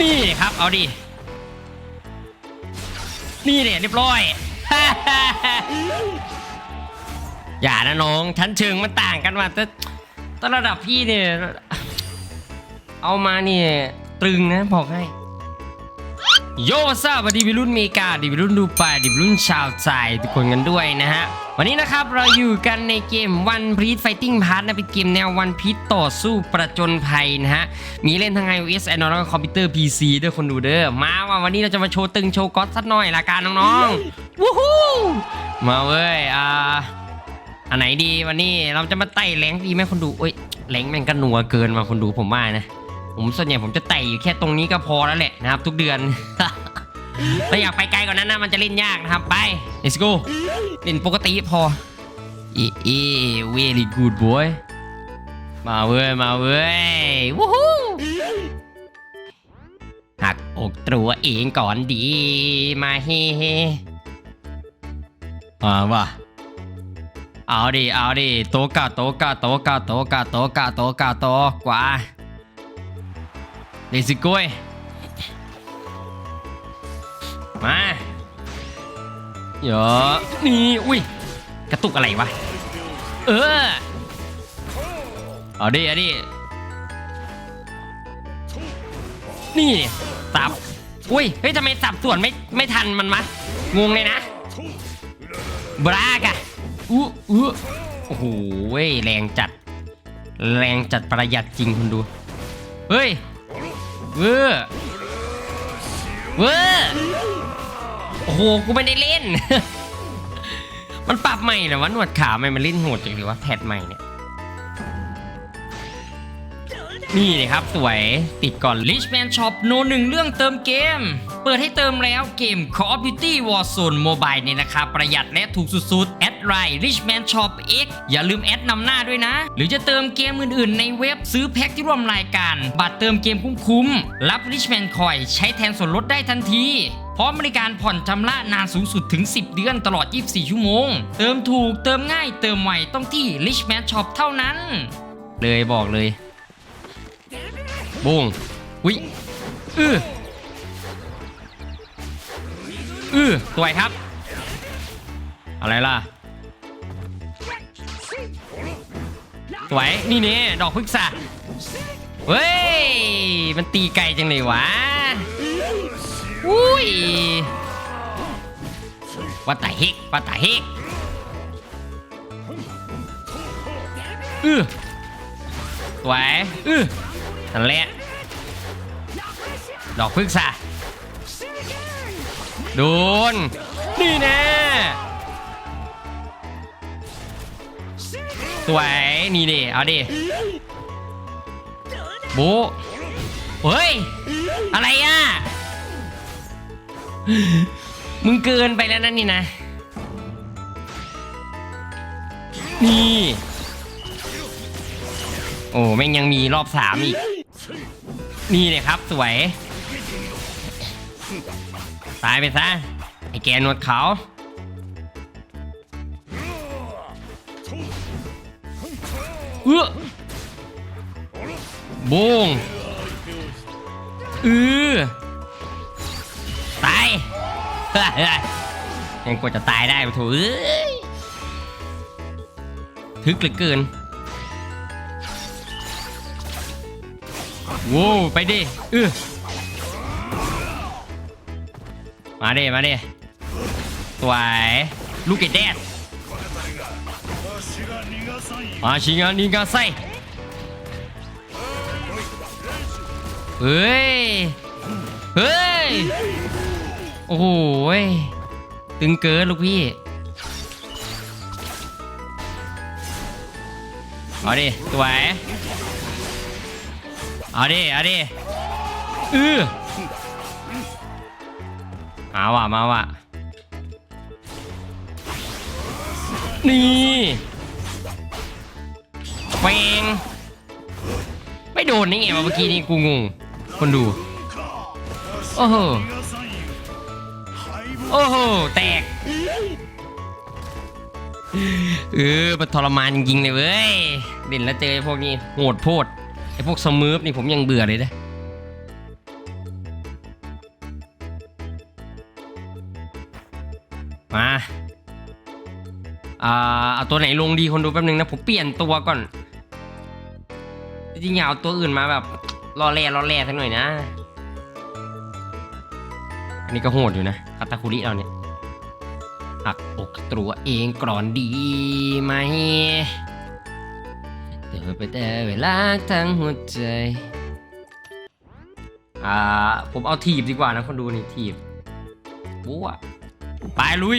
นี่ครับ เอาดิ นี่เนี่ยเรียบร้อย อย่านะน้องชั้นเชิงมันต่างกันมาแต่แต่ระดับพี่เนี่ย เอามาเนี่ยตรึงนะบอกให้ โยซาบดีวิรุ่นเมกาดีวิรุ่นดูปายดีวิรุ่นชาวใจทุกคนกันด้วยนะฮะ วันนี้นะครับเราอยู่กันในเกม One Piece Fighting Pass นะเป็นเกมแนว One Piece ต่อสู้ประจนภัยนะฮะ มีเล่นทั้ง iOS Android แล้วก็คอมพิวเตอร์ PC ด้วยคนดูเด้อมาว่าวันนี้เราจะมาโชว์ตึงโชว์ก๊อตสักหน่อยละกันน้องๆวู้ฮู้มาเว้ยอ่าอันไหนดีวันนี้เราจะมาไต่แรงดีไหมคนดูเอ้ยแรงแม่งก็นัวเกินมาคนดูผมว่านะ ผมส่วนใหญ่ผมจะไต่อยู่แค่ตรงนี้ก็พอแล้วแหละนะครับ ทุกเดือน ถ้าอยากไปไกลกว่านั้นนะมันจะเล่นยากนะครับไป let's go เล่นปกติพอเอเอ very good boy มาเว้ยมาเว้ยวู้ฮู้หักอกตัวเองก่อนดีมาเฮเฮมาว่ะเอาดิเอาดิโตกะโตกะโตกะโตกะโตกะโตกะโตกว่า เดซิโก้ยมาเยอะนี่อุ้ยกระตุกอะไรวะ เออเอาดิเอาดินี่สับอุ้ยเฮ้ยทำไมสับส่วนไม่ไม่ทันมันมะงงเลยนะบรากะอู้อู้โอ้โหแรงจัด แรงจัดประหยัดจริงคุณดู เฮ้ย เวอร์เวอร์โอ้โห กูไม่ได้เล่น มันปรับใหม่เหรอวะหนวดขาวไม่มันเล่นโหดจังหรือว่าแพทใหม่เนี่ย นี่เลยครับ สวยติดก่อน Richman Shop โนหนึ่งเรื่องเติมเกม เปิดให้เติมแล้วเกม Call of Duty Warzone Mobile เนี่ยราคาประหยัดและถูกสุดๆ แอดไลน์ Richman Shop X อย่าลืมแอดนำหน้าด้วยนะ หรือจะเติมเกมอื่นๆ ในเว็บซื้อแพ็คที่ร่วมรายการ บัตรเติมเกมคุ้มๆ รับ Richman Coin ใช้แทนส่วนลดได้ทันทีพร้อมบริการผ่อนชำระนานสูงสุดถึง 10 เดือนตลอด 24 ชั่วโมง เติมถูกเติมง่ายเติมไวต้องที่ Richman Shop เท่านั้น เลยบอกเลยบุ้งวิอือ อือสวยครับ อะไรล่ะ สวย นี่นี่ดอกพฤกษะเฮ้ย มันตีไกลจังเลยวะ อุ้ยวัตตาเฮกวัตตาเฮกอือสวยอือนั่นแหละดอกพฤกษะ โดน นี่แน่สวย นี่ดิเอาดิโบะเฮ้ย อะไรอะ มึงเกินไปแล้วนั่นนี่นะ นี่ โอ้แม่งยังมีรอบสามอีก นี่เลยครับสวย ตายไปซะ ไอ้แกนวดเขาวเอื้อบุ้งอือตายยังกว่าจะตายได้ปะโถูเอ้ยทึกเหลือเกินโว้วไปดิเออ มาดิมาดิสวยลูกเกดแดดมาชิงานิงาไซเฮ้ย เฮ้ย โอ้โหยตึงเกินลูกพี่ เอาดิสวยเอาดิเอาดิอือ มาว่ะมาว่ะนี่เปงไม่โดนนี่ไงเมื่อกี้นี่กูงง คนดู โอ้โห โอ้โห แตก เออมันทรมานจริงเลยเว้ย เด่นแล้วเจอไอ้พวกนี้โหดโพดไอ้พวกสมืฟนี่ผมยังเบื่อเลยนะ อ่าเอาตัวไหนลงดีคนดูแป๊บนึงนะผมเปลี่ยนตัวก่อน จริงๆอยากเอาตัวอื่นมาแบบรอแร่รอแร่สักหน่อยนะ อันนี้ก็โหดอยู่นะคาตาคุริเราเนี่ยหักอกตัวเองกรอนดีไหมเธอไปแต่เวลาทั้งหัวใจ อ่า ผมเอาถีบดีกว่านะคนดูนี่ถีบบัวไปลุย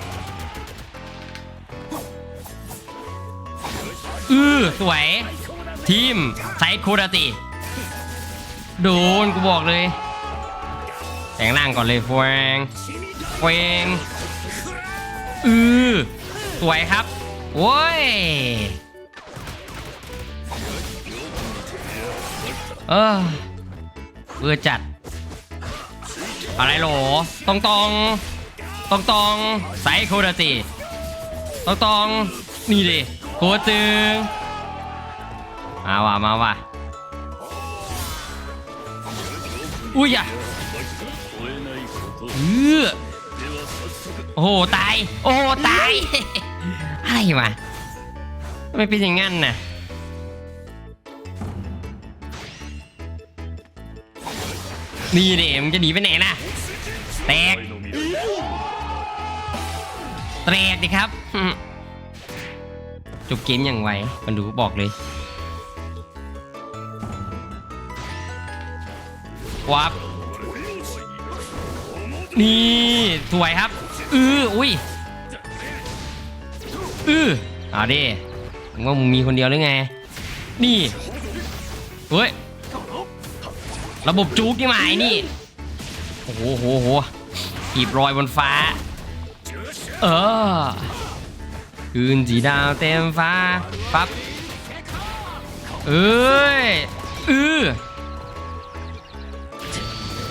อือโชเคนนี่ดิเอาดิโอ้ยทีบอือสวย ทีมไซโคดาติโดนกูบอกเลยแต่งร่างก่อนเลยฟวงฟวงอือสวยครับโว้ยเออเบื่อจัด อะไรโหลตรงตรงตรงตรงไซโคดาติตรงตรงนี่ดิ โคตึงมาว่ะมาว่ะอุ้ยอะเออโอ้โหตาย โอ้โหตายอะไรวะไม่เป็นอย่างงั้นน่ะนี่เดมงจะหนีไปไหนล่ะ แตก แตกดิครับ จบเกมอย่างไวมันดูบอกเลยวับนี่สวยครับ อืออุ้ยอือเอาดิมึงว่ามึงมีคนเดียวหรือไง นี่เฮ้ย ระบบจุกนี่หมายนี่ โอ้โหโหโหกีบรอยบนฟ้า เออ คืนสีดาวเต็มฟ้า ปั๊บ เอ้ย อือ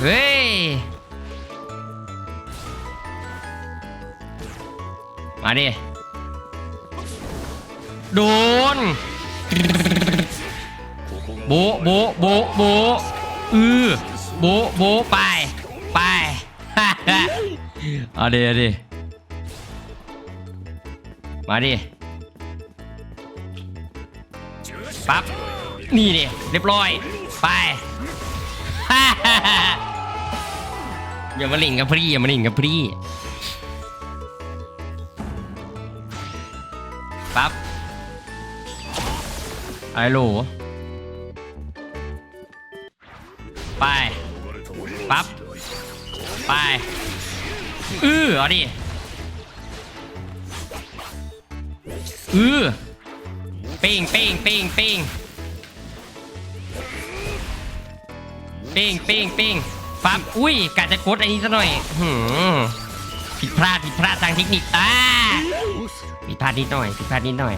เฮ้ย มาดิ โดนโบโบโบโบอือโบโบไป ไป เอาดิเอาดิ มาดิ ปั๊บ นี่ดิเรียบร้อย ไป อย่ามาหลิงกับพี่อย่ามาหลิงกับพี่ปั๊บไอ้หลไป ปั๊บ ไปอือเอาดิอือเป้งป้งป้งป้ง ปิ้งปิ้งปิ้งปั๊บอุ้ยกะจะกดอันนี้ซะหน่อยหืมผิดพลาดผิดพลาดทางเทคนิคอ่าผิดพลาดนิดหน่อยผิดพลาดนิดหน่อย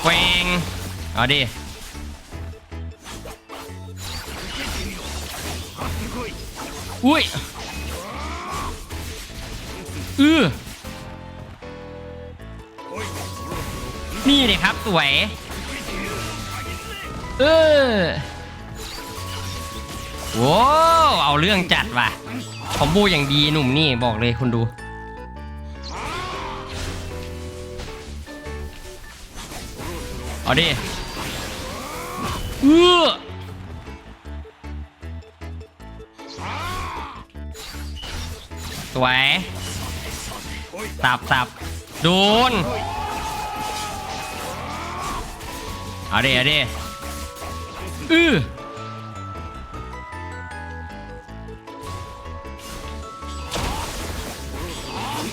แควงเอาดิอุ้ยอือ นี่เลยครับสวย เออโว้วเอาเรื่องจัดว่ะคอมโบอย่างดีหนุ่มนี่บอกเลยคุณดู เอาดิเออสวย สับสับโดน เอาดิเอาดิอือ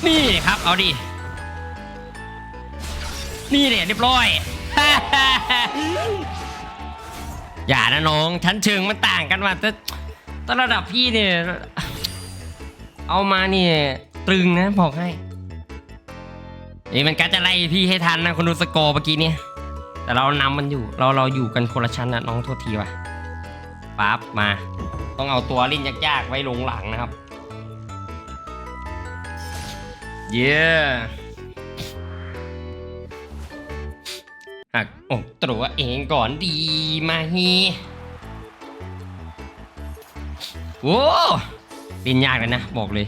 นี่ครับ เอาดิ นี่เนี่ยเรียบร้อย อย่านะน้องชั้นเชิงมันต่างกันมาแต่แต่ระดับพี่เนี่ย เอามาเนี่ยตรึงนะบอกให้นี่มันก็จะไล่พี่ให้ทันนะคนดูสกอร์เมื่อกี้เนี่ย แต่เรานำมันอยู่ เราเราอยู่กันคนละชั้นนะน้องโทษทีว่ะปั๊บมา ต้องเอาตัวเล่นยากๆไว้ลงหลังนะครับ เย้หักอกตัวเองก่อนดีมาฮีโว้เล่นยากเลยนะ บอกเลย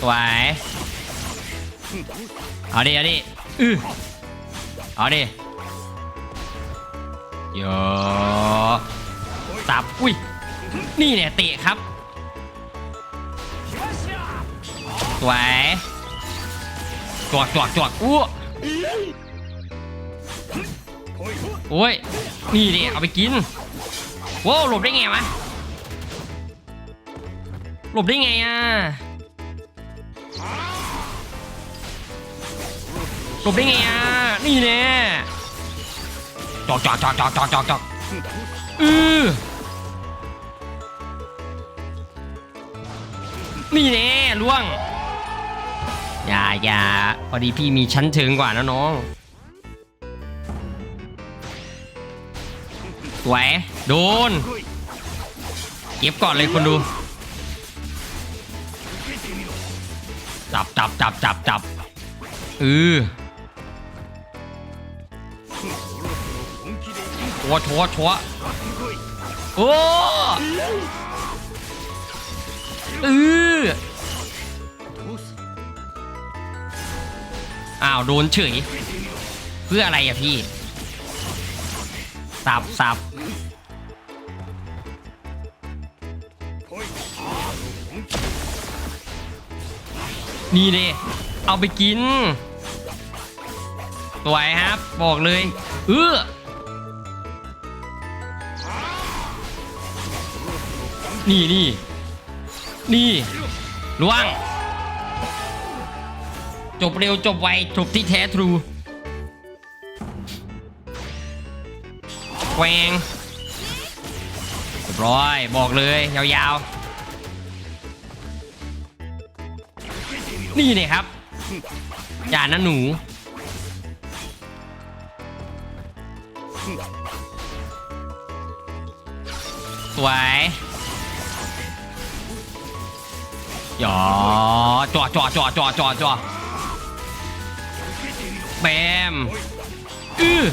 สวยเอาดิเอาดิอือ เอาดิโยสับอุ้ย นี่เนี่ยเตะครับสวยจวกจวกจวกอู้โอ้ย นี่ดิเอาไปกินโว้วหลบได้ไงวะหลบได้ไงอะ หลบได้ไงอะนี่แน่จอกจอกจอกจอกจอกจอกจอกอือนี่แน่ล่วงอย่าอย่าพอดีพี่มีชั้นเชิงกว่านะน้องสวยโดน เก็บก่อนเลยคนดู จับจับจับจับจับเออ ชัวชัวชัวโอ้เอออ้าวโดนเฉย เพื่ออะไรอะพี่สับสับนี่เด้เอาไปกินสวยครับ บอกเลย เออ นี่นี่นี่ล่วง จบเร็วจบไวจบที่แท้ทรูแกวงเรียบร้อยบอกเลยยาวๆ นี่เนี่ยครับอย่านะหนูสวย หยอจ่อจ่อจ่อจ่อจ่อจ่อแบมอือ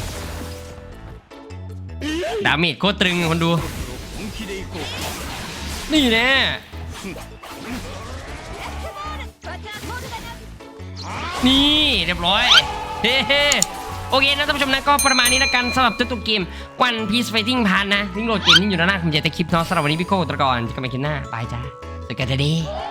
ดาเมจโคตรตรึงคนดู นี่แน่นี่เรียบร้อยเฮ้เฮ้โอเคนะท่านผู้ชมนะก็ประมาณนี้ละกันสำหรับตัวตัวเกม One Piece Fighting พันนะลิงโหลดเกมนี้อยู่ด้านหน้าผมจะแต่คลิปเนาะสำหรับวันนี้พี่โก้ตะกอนจะกันใหม่คลิปหน้าบายจ้าเจอกันเด้ๆ